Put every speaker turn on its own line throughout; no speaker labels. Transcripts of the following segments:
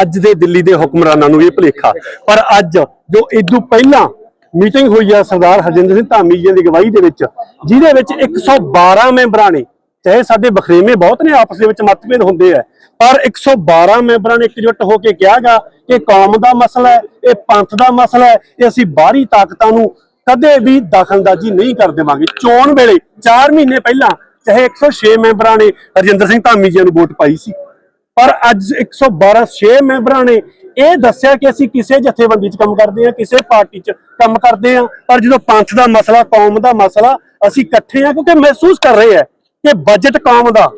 ਅੱਜ ਦੇ ਦਿੱਲੀ ਦੇ ਹੁਕਮਰਾਨਾਂ ਨੂੰ ਇਹ ਭੁਲੇਖਾ। ਪਰ ਅੱਜ ਜੋ ਇਦੋਂ ਪਹਿਲਾਂ ਮੀਟਿੰਗ ਹੋਈ ਆ ਸਰਦਾਰ ਹਰਜਿੰਦਰ ਸਿੰਘ ਧਾਮੀ ਜੀ ਦੀ ਅਗਵਾਈ ਦੇ ਵਿੱਚ, ਜਿਹਦੇ ਵਿੱਚ 112 ਮੈਂਬਰਾਂ ਨੇ, ਚਾਹੇ ਸਾਡੇ ਬਖਰੇਵੇਂ ਬਹੁਤ ਨੇ ਆਪਸ ਦੇ ਵਿੱਚ ਮਤਭੇਦ ਹੁੰਦੇ ਆ, ਪਰ 112 ਮੈਂਬਰਾਂ ਨੇ ਇਕਜੁੱਟ ਹੋ ਕੇ ਕਿਹਾਗਾ ਕਿ ਕੌਮ ਦਾ ਮਸਲਾ ਹੈ, ਇਹ ਪੰਥ ਦਾ ਮਸਲਾ ਹੈ, ਇਹ ਅਸੀਂ ਬਾਹਰੀ ਤਾਕਤਾਂ ਨੂੰ ਕਦੇ ਵੀ ਦਖਲਅੰਦਾਜ਼ੀ ਨਹੀਂ ਕਰ ਦੇਵਾਂਗੇ। ਚੋਣ ਵੇਲੇ 4 ਮਹੀਨੇ ਪਹਿਲਾਂ, ਚਾਹੇ 106 ਮੈਂਬਰਾਂ ਨੇ ਹਰਜਿੰਦਰ ਸਿੰਘ ਧਾਮੀ ਜੀ ਨੂੰ ਵੋਟ ਪਾਈ ਸੀ। ਪਰ ਅੱਜ 112 6 ਮੈਂਬਰਾਂ ਨੇ ਇਹ ਦੱਸਿਆ ਕਿ ਅਸੀਂ ਕਿਸੇ ਜਥੇਬੰਦੀ 'ਚ ਕੰਮ ਕਰਦੇ ਹਾਂ, ਕਿਸੇ ਪਾਰਟੀ 'ਚ ਕੰਮ ਕਰਦੇ ਹਾਂ, ਪਰ ਜਦੋਂ ਪੰਥ ਦਾ ਮਸਲਾ, ਕੌਮ ਦਾ ਮਸਲਾ ਅਸੀਂ ਇਕੱਠੇ ਹਾਂ ਕਿਉਂਕਿ ਮਹਿਸੂਸ ਕਰ ਰਹੇ ਹਾਂ ਕਿ ਬਜਟ ਕੌਮ ਦਾ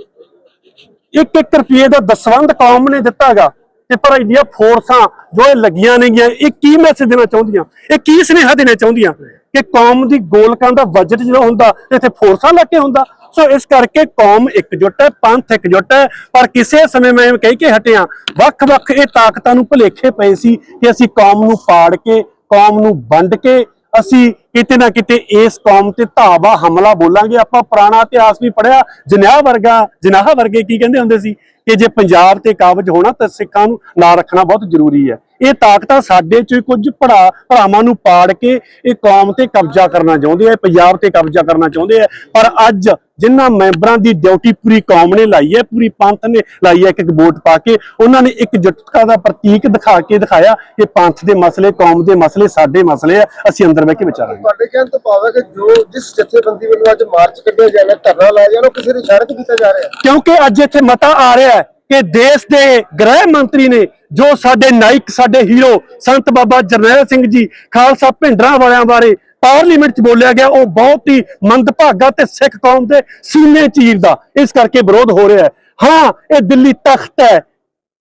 ਇੱਕ ਇੱਕ ਰੁਪਏ ਦਾ ਦਸਵੰਧ ਕੌਮ ਨੇ ਦਿੱਤਾਗਾ ਤੇ ਪਰ ਇੰਡੀਆ ਫੋਰਸਾਂ ਜੋ ਇਹ ਲੱਗੀਆਂ ਨੇਗੀਆਂ ਇਹ ਕੀ ਮੈਸੇਜ ਦੇਣਾ ਚਾਹੁੰਦੀਆਂ? ਇਹ ਕੀ ਸੁਨੇਹਾ ਦੇਣਾ ਚਾਹੁੰਦੀਆਂ ਕਿ ਕੌਮ ਦੀ ਗੋਲਕਾਂ ਦਾ ਬਜਟ ਜਿਹੜਾ ਹੁੰਦਾ, ਇੱਥੇ ਫੋਰਸਾਂ ਲੱਗ ਕੇ ਹੁੰਦਾ? ਸੋ ਇਸ ਕਰਕੇ ਕੌਮ ਇਕਜੁੱਟ ਹੈ, ਪੰਥ ਇਕਜੁੱਟ ਹੈ। ਪਰ ਕਿਸੇ ਸਮੇਂ ਮੈਂ ਕਹਿ ਕੇ ਹਟਿਆ, ਵੱਖ-ਵੱਖ ਇਹ ਤਾਕਤਾਂ ਨੂੰ ਭੁਲੇਖੇ ਪਏ ਸੀ ਕਿ ਅਸੀਂ ਕੌਮ ਨੂੰ ਪਾੜ ਕੇ, ਕੌਮ ਨੂੰ ਵੰਡ ਕੇ, ਅਸੀਂ ਕਿਤੇ ਨਾ ਕਿਤੇ ਇਸ ਕੌਮ ਤੇ ਧਾਵਾ ਹਮਲਾ ਬੋਲਾਂਗੇ। ਆਪਾਂ ਪੁਰਾਣਾ ਇਤਿਹਾਸ ਵੀ ਪੜਿਆ ਜਨਾਹ ਵਰਗਾ ਜਨਾਹ ਵਰਗੇ ਕੀ ਕਹਿੰਦੇ ਹੁੰਦੇ ਸੀ ਕਿ ਜੇ ਪੰਜਾਬ ਤੇ ਕਾਬਜ ਹੋਣਾ ਤਾਂ ਸਿੱਖਾਂ ਨੂੰ ਨਾ ਰੱਖਣਾ ਬਹੁਤ ਜ਼ਰੂਰੀ ਹੈ। ਇਹ ਤਾਕਤਾਂ ਸਾਡੇ ਚ ਕੁਝ ਭਰਾ, ਭਰਾਵਾਂ ਨੂੰ ਪਾੜ ਕੇ ਇਹ ਕੌਮ ਤੇ ਕਬਜ਼ਾ ਕਰਨਾ ਚਾਹੁੰਦੇ ਆ ਪੰਜਾਬ ਤੇ ਕਬਜ਼ਾ ਕਰਨਾ ਚਾਹੁੰਦੇ ਆ। ਪਰ ਅੱਜ ਜਿਨ੍ਹਾਂ ਮੈਂਬਰਾਂ ਦੀ ਡਿਊਟੀ ਪੂਰੀ ਕੌਮ ਨੇ ਲਾਈ ਹੈ, ਪੂਰੀ ਪੰਥ ਨੇ ਲਾਈ ਹੈ, ਇੱਕ ਇੱਕ ਵੋਟ ਪਾ ਕੇ, ਉਹਨਾਂ ਨੇ ਇੱਕ ਜੁਟਤਾ ਦਾ ਪ੍ਰਤੀਕ ਦਿਖਾ ਕੇ ਦਿਖਾਇਆ ਕਿ ਪੰਥ ਦੇ ਮਸਲੇ, ਕੌਮ ਦੇ ਮਸਲੇ, ਸਾਡੇ ਮਸਲੇ ਆ, ਅਸੀਂ ਅੰਦਰ ਬਹਿ ਕੇ ਵਿਚਾਰਾਂਗੇ।
ਤੁਹਾਡੇ ਕਹਿਣ ਤੋਂ ਭਾਵ ਹੈ ਕਿ ਜੋ ਜਿਸ ਜਥੇਬੰਦੀ ਵੱਲੋਂ ਅੱਜ ਮਾਰਚ ਕੱਢਿਆ ਜਾਣਾ ਧਰਨਾ ਲਾਇਆ ਜਾਣਾ ਉਹ ਕਿਸੇ ਦੀ ਇਸ਼ਾਰੇ ਕੀਤਾ ਜਾ ਰਿਹਾ
ਕਿਉਂਕਿ ਅੱਜ ਇੱਥੇ ਮਤਾ ਆ ਰਿਹਾ ਹੈ ਕਿ ਦੇਸ਼ ਦੇ ਗ੍ਰਹਿ ਮੰਤਰੀ ਨੇ ਜੋ ਸਾਡੇ ਨਾਇਕ, ਸਾਡੇ ਹੀਰੋ ਸੰਤ ਬਾਬਾ ਜਰਨੈਲ ਸਿੰਘ ਜੀ, ਖਾਲਸਾ ਭਿੰਡਰਾਂ ਵਾਲਿਆਂ ਬਾਰੇ ਪਾਰਲੀਮੈਂਟ 'ਚ ਬੋਲਿਆ ਗਿਆ, ਉਹ ਬਹੁਤ ਹੀ ਮੰਦਭਾਗਾ ਤੇ ਸਿੱਖ ਕੌਮ ਦੇ ਸੀਨੇ ਚੀਰਦਾ ਇਸ ਕਰਕੇ ਵਿਰੋਧ ਹੋ ਰਿਹਾ ਹੈ। ਹਾਂ, ਇਹ ਦਿੱਲੀ ਤਖਤ ਹੈ,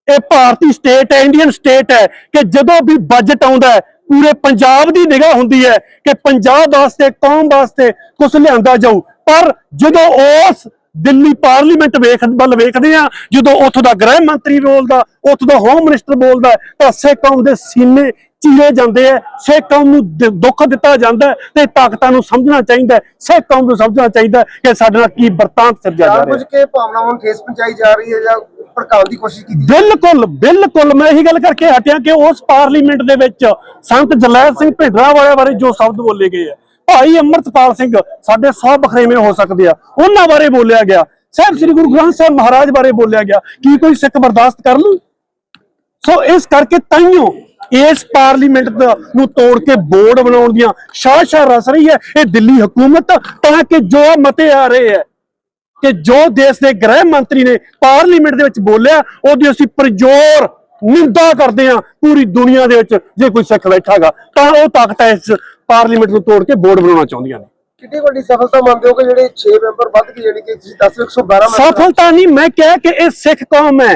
ਇਹ ਭਾਰਤੀ ਸਟੇਟ ਹੈ ਇੰਡੀਅਨ ਸਟੇਟ ਹੈ ਕਿ ਜਦੋਂ ਵੀ ਬਜਟ ਆਉਂਦਾ ਹੈ ਪੂਰੇ ਪੰਜਾਬ ਦੀ ਨਿਗਾਹ ਹੁੰਦੀ ਹੈ ਕਿ ਪੰਜਾਬ ਵਾਸਤੇ, ਕੌਮ ਵਾਸਤੇ ਕੁਝ ਲਿਆਂਦਾ ਜਾਊ। ਪਰ ਜਦੋਂ ਉਸ ਦਿੱਲੀ ਪਾਰਲੀਮੈਂਟ ਵੇਖ ਵੱਲ ਵੇਖਦੇ ਆ ਜਦੋਂ ਉੱਥੋਂ ਦਾ ਗ੍ਰਹਿ ਮੰਤਰੀ ਬੋਲਦਾ ਉੱਥੋਂ ਦਾ ਹੋਮ ਮਿਨਿਸਟਰ ਬੋਲਦਾ ਤਾਂ ਸਿੱਖ ਕੌਮ ਦੇ ਸੀਨੇ ਚੀਰੇ ਜਾਂਦੇ ਆ। ਸਿੱਖ ਕੌਮ ਨੂੰ ਦੁੱਖ ਦਿੱਤਾ ਜਾਂਦਾ ਤੇ ਤਾਕਤਾਂ ਨੂੰ ਸਮਝਣਾ ਚਾਹੀਦਾ। ਸਿੱਖ ਕੌਮ ਨੂੰ ਸਮਝਣਾ ਚਾਹੀਦਾ ਕਿ ਸਾਡੇ ਨਾਲ ਕੀ ਵਰਤਾਂਤ ਸਿਰਜਿਆ ਜਾ ਰਿਹਾ ਹੈ।
ਕੇ ਭਾਵਨਾਵਾਂ ਨੂੰ ਠੇਸ ਪਹੁੰਚਾਈ ਜਾ ਰਹੀ ਹੈ ਜਾਂ ਭੜਕਾਉਣ ਦੀ ਕੋਸ਼ਿਸ਼ ਕੀਤੀ
ਬਿਲਕੁਲ ਬਿਲਕੁਲ। ਮੈਂ ਇਹੀ ਗੱਲ ਕਰਕੇ ਹਟਿਆ ਕਿ ਉਸ ਪਾਰਲੀਮੈਂਟ ਦੇ ਵਿੱਚ ਸੰਤ ਜਲੈਲ ਸਿੰਘ ਭਿੰਡਰਾਂ ਵਾਲਿਆਂ ਬਾਰੇ ਜੋ ਸ਼ਬਦ ਬੋਲੇ ਗਏ ਆ ਭਾਈ ਅਮਰਤਪਾਲ ਸਿੰਘ, ਸਾਡੇ ਸੌ ਬਖਰੇਵੇਂ ਹੋ ਸਕਦੇ ਆ। ਉਹਨਾਂ ਬਾਰੇ ਬੋਲਿਆ ਗਿਆ। ਸਾਹਿਬ ਸ੍ਰੀ ਗੁਰੂ ਗ੍ਰੰਥ ਸਾਹਿਬ ਮਹਾਰਾਜ ਬਾਰੇ ਬੋਲਿਆ ਗਿਆ ਕੀ ਕੋਈ ਸਿੱਖ ਬਰਦਾਸ਼ਤ ਕਰ ਲੂ ਸੋ ਇਸ ਕਰਕੇ ਤਾਈਓ ਇਸ ਪਾਰਲੀਮੈਂਟ ਨੂੰ ਤੋੜ ਕੇ ਬੋਰਡ ਬਣਾਉਣ ਦੀਆਂ ਸ਼ਾਸ਼ਾ ਰਸ ਰਹੀ ਹੈ। ਇਹ ਦਿੱਲੀ ਹਕੂਮਤ ਤਾਂ ਕਿ ਜੋ ਮਤੇ ਆ ਰਹੇ ਹੈ ਕਿ ਜੋ ਦੇਸ਼ ਦੇ ਗ੍ਰਹਿ ਮੰਤਰੀ ਨੇ ਪਾਰਲੀਮੈਂਟ ਦੇ ਵਿੱਚ ਬੋਲਿਆ, ਉਹਦੀ ਅਸੀਂ ਪ੍ਰਜੋਰ ਨਿੰਦਾ ਕਰਦੇ ਹਾਂ ਪੂਰੀ ਦੁਨੀਆ ਦੇ ਵਿੱਚ ਜੇ ਕੋਈ ਸਿੱਖ ਬੈਠਾਗਾ ਤਾਂ ਉਹ ਤਾਕਤ ਹੈ ਇਸ ਪਾਰਲੀਮੈਂਟ ਨੂੰ ਤੋੜ ਕੇ ਬੋਰਡ ਬਣਾਉਣਾ ਚਾਹੁੰਦੀਆਂ ਨੇ।
ਕਿੰਨੀ ਵੱਡੀ ਸਫਲਤਾ ਮੰਨਦੇ ਹੋ ਕਿ ਜਿਹੜੇ 6 ਮੈਂਬਰ ਵੱਧ ਕੇ ਜਿਹੜੀ ਕਿ ਤੁਸੀਂ 10 112 ਮੈਂਬਰ
ਸਫਲਤਾ ਨਹੀਂ ਮੈਂ ਕਿਹਾ ਕਿ ਇਹ ਸਿੱਖ ਕੌਮ ਹੈ।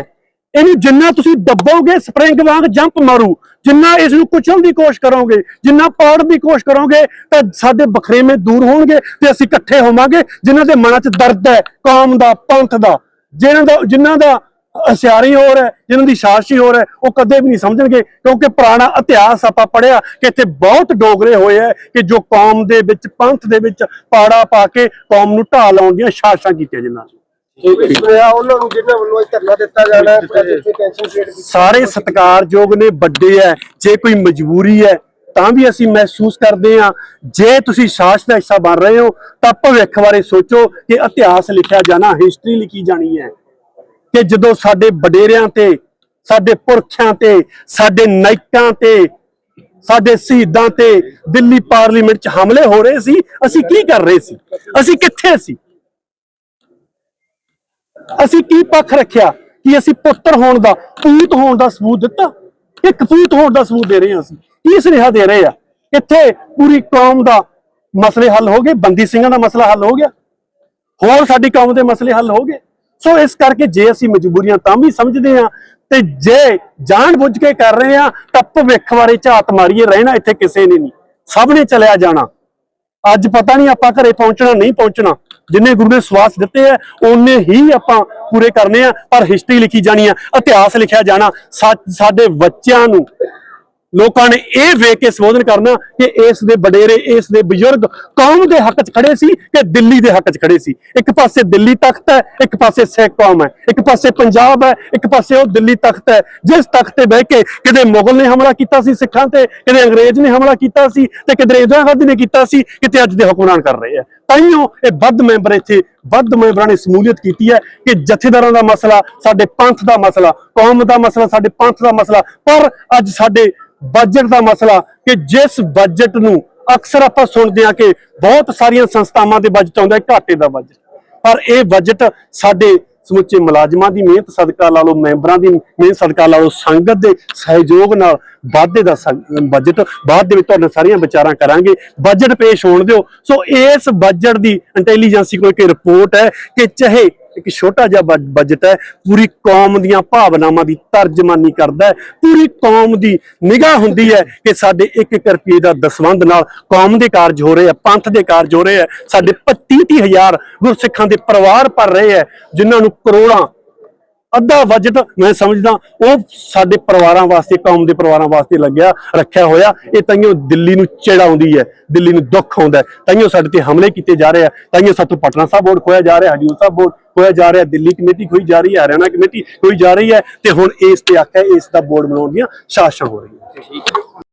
ਇਹਨੂੰ ਜਿੰਨਾ ਤੁਸੀਂ ਦੱਬੋਗੇ ਸਪਰਿੰਗ ਵਾਂਗ ਜੰਪ ਮਾਰੂ। ਜਿੰਨਾ ਇਸ ਨੂੰ ਕੁਚਲਣ ਦੀ ਕੋਸ਼ਿਸ਼ ਕਰੋਗੇ ਜਿੰਨਾ ਪਾੜਨ ਦੀ ਕੋਸ਼ਿਸ਼ ਕਰੋਗੇ ਤਾਂ ਸਾਡੇ ਬਖਰੇਵੇਂ ਦੂਰ ਹੋਣਗੇ ਤੇ ਅਸੀਂ ਇਕੱਠੇ ਹੋਵਾਂਗੇ ਜਿਨ੍ਹਾਂ ਦੇ ਮਨਾਂ 'ਚ ਦਰਦ ਹੈ ਕੌਮ ਦਾ ਪੰਥ ਦਾ। ਜਿਨ੍ਹਾਂ ਦਾ ਜਿਨ੍ਹਾਂ ਦਾ ਹਸਿਆਰੀ ਹੋਰ ਹੈ ਜਿਨ੍ਹਾਂ ਦੀ ਸ਼ਾਸੀ ਹੋਰ ਹੈ ਉਹ ਕਦੇ ਵੀ ਨਹੀਂ ਸਮਝਣਗੇ ਕਿਉਂਕਿ ਪੁਰਾਣਾ ਇਤਿਹਾਸ ਆਪਾਂ ਪੜਿਆ ਕਿ ਇੱਥੇ ਬਹੁਤ ਡੋਗਰੇ ਹੋਏ ਹੈ ਕਿ ਜੋ ਕੌਮ ਦੇ ਵਿੱਚ ਪੰਥ ਦੇ ਵਿੱਚ ਪਾੜਾ ਪਾ ਕੇ ਕੌਮ ਨੂੰ ਢਾਹ ਲਾਉਣ ਦੀਆਂ ਸ਼ਾਸਾਂ ਕੀਤੀਆਂ ਜਿਨ੍ਹਾਂ ਨੇ।
ਸੁਣਿਆ ਉਹਨਾਂ ਨੂੰ ਜਿਨ੍ਹਾਂ ਵੱਲੋਂ ਇਹ ਧਰਨਾ ਦਿੱਤਾ ਜਾਣਾ ਹੈ
ਸਾਰੇ ਸਤਿਕਾਰਯੋਗ ਨੇ ਵੱਡੇ ਐ ਜੇ ਕੋਈ ਮਜਬੂਰੀ ਹੈ ਤਾਂ ਵੀ ਅਸੀਂ ਮਹਿਸੂਸ ਕਰਦੇ ਹਾਂ। ਜੇ ਤੁਸੀਂ ਸਾਸ਼ ਦਾ ਹਿੱਸਾ ਬਣ ਰਹੇ ਹੋ ਤਾਂ ਭਵਿੱਖ ਬਾਰੇ ਸੋਚੋ ਕਿ ਇਤਿਹਾਸ ਲਿਖਿਆ ਜਾਣਾ ਹਿਸਟਰੀ ਲਿਖੀ ਜਾਣੀ ਹੈ। ਕਿ ਜਦੋਂ ਸਾਡੇ ਵਡੇਰਿਆਂ ਤੇ, ਸਾਡੇ ਪੁਰਖਿਆਂ ਤੇ, ਸਾਡੇ ਨਾਇਕਾਂ ਤੇ, ਸਾਡੇ ਸ਼ਹੀਦਾਂ ਤੇ ਦਿੱਲੀ ਪਾਰਲੀਮੈਂਟ 'ਚ ਹਮਲੇ ਹੋ ਰਹੇ ਸੀ, ਅਸੀਂ ਕੀ ਕਰ ਰਹੇ ਸੀ? ਅਸੀਂ ਕਿੱਥੇ ਸੀ? ਅਸੀਂ ਕੀ ਪੱਖ ਰੱਖਿਆ ਕਿ ਅਸੀਂ ਪੁੱਤਰ ਹੋਣ ਦਾ, ਪੂਤ ਹੋਣ ਦਾ ਸਬੂਤ ਦਿੱਤਾ? ਇੱਕ ਪੂਤ ਹੋਣ ਦਾ ਸਬੂਤ ਦੇ ਰਹੇ ਹਾਂ ਅਸੀਂ। ਕੀ ਸੁਨੇਹਾ ਦੇ ਰਹੇ ਆ? ਇੱਥੇ ਪੂਰੀ ਕੌਮ ਦਾ ਮਸਲੇ ਹੱਲ ਹੋ ਗਏ, ਬੰਦੀ ਸਿੰਘਾਂ ਦਾ ਮਸਲਾ ਹੱਲ ਹੋ ਗਿਆ। ਹੋਰ ਸਾਡੀ ਕੌਮ ਦੇ ਮਸਲੇ ਹੱਲ ਹੋ ਗਏ। ਸੋ ਇਸ ਕਰਕੇ ਜੇ ਅਸੀਂ ਮਜਬੂਰੀਆਂ ਤਾਂ ਵੀ ਸਮਝਦੇ ਹਾਂ ਤੇ ਜੇ ਜਾਣ ਬੁੱਝ ਕੇ ਕਰ ਰਹੇ ਹਾਂ, ਤਾਂ ਭਵਿੱਖ ਬਾਰੇ ਝਾਤ ਮਾਰੀਏ, ਰਹਿਣਾ ਇੱਥੇ ਕਿਸੇ ਨੇ ਨਹੀਂ। ਸਭ ਨੇ ਚਲਿਆ ਜਾਣਾ। ਅੱਜ ਪਤਾ ਨਹੀਂ ਆਪਾਂ ਘਰੇ ਪਹੁੰਚਣਾ, ਨਹੀਂ ਪਹੁੰਚਣਾ। ਜਿੰਨੇ ਗੁਰੂ ਨੇ ਸਵਾਸ ਦਿੱਤੇ ਆ ਉਹਨੇ ਹੀ ਆਪਾਂ ਪੂਰੇ ਕਰਨੇ ਆ, ਪਰ ਹਿਸਟਰੀ ਲਿਖੀ ਜਾਣੀ ਆ, ਇਤਿਹਾਸ ਲਿਖਿਆ ਜਾਣਾ। ਸਾਡੇ ਬੱਚਿਆਂ ਨੂੰ ਲੋਕਾਂ ਨੇ ਇਹ ਵੇਖ ਕੇ ਸੰਬੋਧਨ ਕਰਨਾ ਕਿ ਇਸ ਦੇ ਵਡੇਰੇ, ਇਸ ਦੇ ਬਜ਼ੁਰਗ ਕੌਮ ਦੇ ਹੱਕ 'ਚ ਖੜੇ ਸੀ ਕਿ ਦਿੱਲੀ ਦੇ ਹੱਕ 'ਚ ਖੜੇ ਸੀ? ਇੱਕ ਪਾਸੇ ਦਿੱਲੀ ਤਖਤ ਹੈ, ਇੱਕ ਪਾਸੇ ਸਿੱਖ ਕੌਮ ਹੈ, ਇੱਕ ਪਾਸੇ ਪੰਜਾਬ ਹੈ, ਇੱਕ ਪਾਸੇ ਉਹ ਦਿੱਲੀ ਤਖਤ ਹੈ, ਜਿਸ ਤਖਤ ਤੇ ਬਹਿ ਕੇ ਕਿਤੇ ਮੁਗਲ ਨੇ ਹਮਲਾ ਕੀਤਾ ਸੀ ਸਿੱਖਾਂ ਤੇ, ਕਿਤੇ ਅੰਗਰੇਜ਼ ਨੇ ਹਮਲਾ ਕੀਤਾ ਸੀ ਤੇ ਕਿਤੇ ਇੰਦਰਾਗਾਂਧੀ ਨੇ ਕੀਤਾ ਸੀ, ਕਿਤੇ ਅੱਜ ਦੇ ਹੁਕਮਰਾਨ ਕਰ ਰਹੇ ਆ। ਤਾਈਓ ਇਹ ਵੱਧ ਮੈਂਬਰ ਇੱਥੇ, ਵੱਧ ਮੈਂਬਰਾਂ ਨੇ ਸਮੂਲੀਅਤ ਕੀਤੀ ਹੈ ਕਿ ਜਥੇਦਾਰਾਂ ਦਾ ਮਸਲਾ, ਸਾਡੇ ਪੰਥ ਦਾ ਮਸਲਾ, ਕੌਮ ਦਾ ਮਸਲਾ, ਸਾਡੇ ਪੰਥ ਦਾ ਮਸਲਾ, ਪਰ ਅੱਜ ਸਾਡੇ ਬਜਟ ਦਾ ਮਸਲਾ ਕਿ ਜਿਸ ਬਜਟ ਨੂੰ ਅਕਸਰ ਆਪਾਂ ਸੁਣਦੇ ਹਾਂ ਕਿ ਬਹੁਤ ਸਾਰੀਆਂ ਸੰਸਥਾਵਾਂ ਦੇ ਬਜਟ ਆਉਂਦਾ ਘਾਟੇ ਦਾ ਬਜਟ ਪਰ ਇਹ ਬਜਟ ਸਾਡੇ ਸਮੁੱਚੇ ਮੁਲਾਜ਼ਮਾਂ ਦੀ ਮਿਹਨਤ, ਸਦਕਾ ਲਾ ਲਓ ਮੈਂਬਰਾਂ ਦੀ ਮਿਹਨਤ, ਸਦਕਾ ਲਾ ਲਓ ਸੰਗਤ ਦੇ ਸਹਿਯੋਗ ਨਾਲ ਵਾਧੇ ਦਾ ਸੰ- ਬਜਟ ਬਾਅਦ ਦੇ ਵਿੱਚ ਤੁਹਾਡੇ ਸਾਰੀਆਂ ਵਿਚਾਰਾਂ ਕਰਾਂਗੇ। ਬਜਟ ਪੇਸ਼ ਹੋਣ ਦਿਓ। ਸੋ ਇਸ ਬਜਟ ਦੀ ਇੰਟੈਲੀਜੈਂਸੀ ਕੋਲ ਇੱਕ ਰਿਪੋਰਟ ਹੈ ਕਿ ਚਾਹੇ ਇੱਕ ਛੋਟਾ ਜਿਹਾ ਬਜਟ ਹੈ, ਪੂਰੀ ਕੌਮ ਦੀਆਂ ਭਾਵਨਾਵਾਂ ਦੀ ਤਰਜਮਾਨੀ ਕਰਦਾ ਹੈ, ਪੂਰੀ ਕੌਮ ਦੀ ਨਿਗਾਹ ਹੁੰਦੀ ਹੈ ਕਿ ਸਾਡੇ 1-1 ਰੁਪਏ ਦਾ ਦਸਵੰਧ ਨਾਲ ਕੌਮ ਦੇ ਕਾਰਜ ਹੋ ਰਹੇ ਆ ਪੰਥ ਦੇ ਕਾਰਜ ਹੋ ਰਹੇ ਆ ਸਾਡੇ 25 ਹਜ਼ਾਰ ਗੁਰਸਿੱਖਾਂ ਦੇ ਪਰਿਵਾਰ ਭਰ ਰਹੇ ਆ ਜਿਨ੍ਹਾਂ ਨੂੰ ਕਰੋੜਾਂ ਅੱਧਾ ਬਜਟ ਮੈਂ ਸਮਝਦਾ, ਉਹ ਸਾਡੇ ਪਰਿਵਾਰਾਂ ਵਾਸਤੇ, ਕੌਮ ਦੇ ਪਰਿਵਾਰਾਂ ਵਾਸਤੇ ਲੱਗਿਆ, ਰੱਖਿਆ ਹੋਇਆ, ਇਹ ਤਾਈਓ ਦਿੱਲੀ ਨੂੰ ਚਿੜਾ ਆਉਂਦੀ ਹੈ, ਦਿੱਲੀ ਨੂੰ ਦੁੱਖ ਆਉਂਦਾ ਹੈ। ਤਾਈਓ ਸਾਡੇ ਤੇ ਹਮਲੇ ਕੀਤੇ ਜਾ ਰਹੇ ਆ ਤਾਈਓ ਸਾਤੋਂ ਪਟਨਾ ਸਾਹਿਬ ਬੋਰਡ ਖੋਇਆ ਜਾ ਰਿਹਾ, ਹਜੂਰ ਸਾਹਿਬ ਬੋਰਡ ਖੋਇਆ ਜਾ ਰਿਹਾ, ਦਿੱਲੀ ਕਮੇਟੀ ਖੋਈ ਜਾ ਰਹੀ ਹੈ, ਹਰਿਆਣਾ ਕਮੇਟੀ ਖੋਈ ਜਾ ਰਹੀ ਹੈ, ਤੇ ਹੁਣ ਇਸ ਤੇ ਆਖਿਆ ਇਸ ਦਾ ਬੋਰਡ ਬਣਾਉਣ ਦੀਆਂ ਸਾਸ਼ਾਂ ਹੋ ਰਹੀਆਂ।